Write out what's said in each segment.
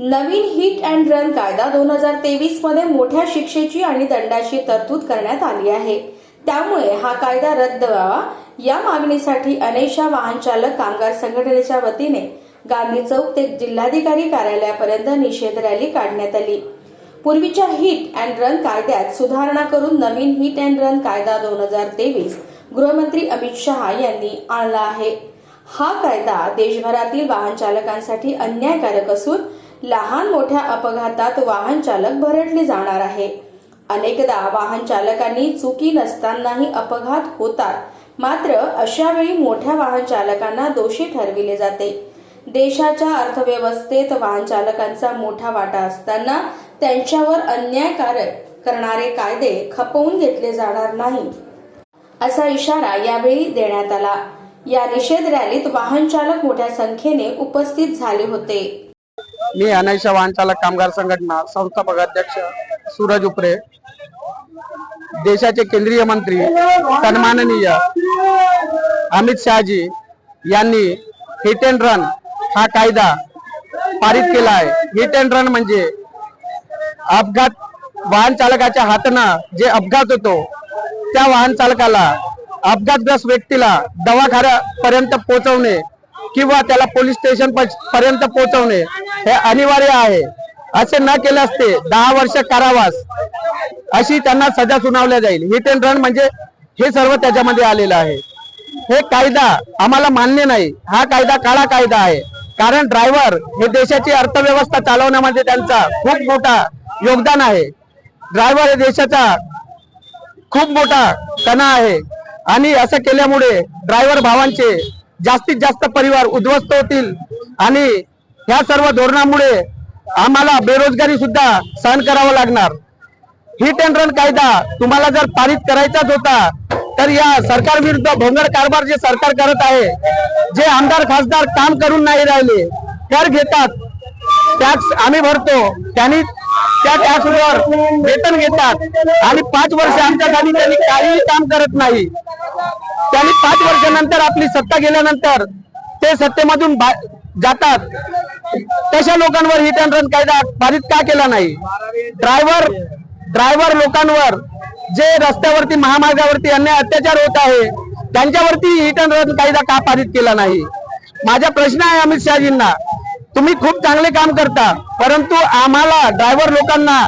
Naveen hit and run कायदा दोन हजार तेवीसमध्ये मोठ्या शिक्षेची आणि दंडाची तरतूद करण्यात आली आहे. त्यामुळे हा कायदा रद्द व्हावा. या मागणीसाठी अनेशा वाहन चालक कामगार संघटनेच्या वतीने गांधी चौक ते जिल्हाधिकारी कार्यालयापर्यंत निषेध रॅली काढण्यात आली. पूर्वीच्या हिट अँड रन कायद्यात सुधारणा करून नवीन हिट अँड रन कायदा दोन हजार तेवीस गृहमंत्री अमित शहा यांनी आणला आहे. हा कायदा देशभरातील वाहन चालकांसाठी अन्यायकारक असून लहान मोठ्या अपघातात वाहन चालक भरडले जाणार आहे. अनेकदा वाहन चालकांनी चुकी नसतानाही अपघात होतात. मात्र अशा वेळी मोठ्या वाहन चालकांना दोषी ठरविले जाते. देशाच्या अर्थव्यवस्थेत वाहन चालकांचा मोठा वाटा असताना त्यांच्यावर अन्यायकारक करणारे कायदे खपवून घेतले जाणार नाही. असा इशारा यावेळी देण्यात आला. या निषेध रॅलीत वाहन चालक मोठ्या संख्येने उपस्थित झाले होते. मी अनैशा वाहनचालक कामगार संघटना संस्थापक अध्यक्ष सूरज उपरे. देशाचे केंद्रीय मंत्री सन्माननीय अमित शहाजी यांनी हिट अँड रन हा कायदा पारित केला आहे. हिट अँड रन म्हणजे अपघात वाहन चालकाच्या हातानं जे अपघात होतो त्या वाहन चालकाला अपघातग्रस्त व्यक्तीला दवाखान्यापर्यंत पोहोचवणे किंवा त्याला पोलीस स्टेशन पर्यंत पोहोचवणे हे अनिवार्य आहे. असे न केले असते दहा वर्ष कारावास. अशी त्यांना सजा सुनावल्या जाईल. हिट अँड रन म्हणजे हे सर्व त्याच्यामध्ये आलेलं आहे. हे कायदा आम्हाला मान्य नाही. हा कायदा काळा कायदा आहे. कारण ड्रायव्हर हे देशाची अर्थव्यवस्था चालवण्यामध्ये त्यांचा खूप मोठा योगदान आहे. ड्रायव्हर हे देशाचा खूप मोठा कणा आहे. आणि असं केल्यामुळे ड्रायव्हर भावांचे जास्तीत जास्त परिवार उद्ध्वस्त होतील आणि ह्या सर्व धोरणामुळे आम्हाला बेरोजगारी सुद्धा सहन करावं लागणार. हिट अँड रन कायदा तुम्हाला जर पारित करायचाच होता तर या सरकार विरुद्ध भोंगर कारभार जे सरकार करत आहे जे आमदार खासदार काम करून नाही राहिले कर घेतात. टॅक्स आम्ही भरतो त्यांनी त्या टॅक्सवर वेतन घेतात. आणि पाच वर्ष आमच्यासाठी त्यांनी काहीही काम करत नाही. त्यांनी पाच वर्षानंतर आपली सत्ता गेल्यानंतर ते सत्तेमधून जातात. तशा लोकांवर हिट अँड रन कायदा पारित का केला नाही? ड्रायव्हर ड्रायव्हर लोकांवर जे रस्त्यावरती महामार्गावरती अन्याय अत्याचार होत आहे त्यांच्यावरती हिट अँड रन कायदा का पारित केला नाही? माझा प्रश्न आहे अमित शहाजींना. तुम्ही खूप चांगले काम करता परंतु आम्हाला ड्रायव्हर लोकांना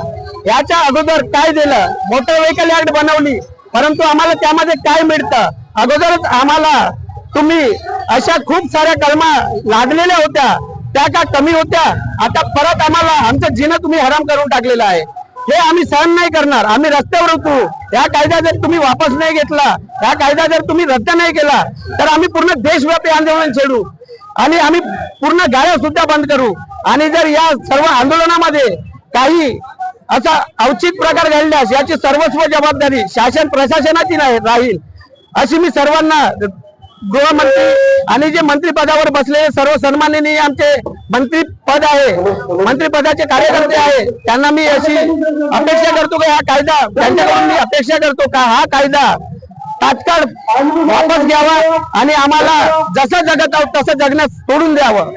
याच्या अगोदर काय दिलं? मोटर व्हेकल ऍक्ट बनवली परंतु आम्हाला त्यामध्ये काय मिळतं? अगोदरच आम्हाला तुम्ही अशा खूप साऱ्या कलमा लागलेल्या होत्या. त्या का कमी होत्या? आता परत आम्हाला आमचं जिनं तुम्ही हराम करून टाकलेलं आहे. हे आम्ही सहन नाही करणार. आम्ही रस्त्यावर होतो. या कायदा जर तुम्ही वापस नाही घेतला या कायदा जर तुम्ही रद्द नाही केला तर आम्ही पूर्ण देशव्यापी आंदोलन छेडू. आणि आम्ही पूर्ण गाड्या सुद्धा बंद करू. आणि जर या सर्व आंदोलनामध्ये काही असा अवचित प्रकार घडल्यास याची सर्वस्व जबाबदारी शासन प्रशासनाची नाही राहील. अशी मी सर्वांना गृहमंत्री आणि जे मंत्रिपदावर बसलेले सर्व सन्माननीय आमचे मंत्रीपद आहे. मंत्रिपदाचे कार्यकर्ते आहे. त्यांना मी अशी अपेक्षा करतो की हा कायदा त्यांच्याकडून मी अपेक्षा करतो का हा कायदा तात्काळ वापस घ्यावा आणि आम्हाला जसं जगत आहोत तसं जगण्यास सोडून द्यावं.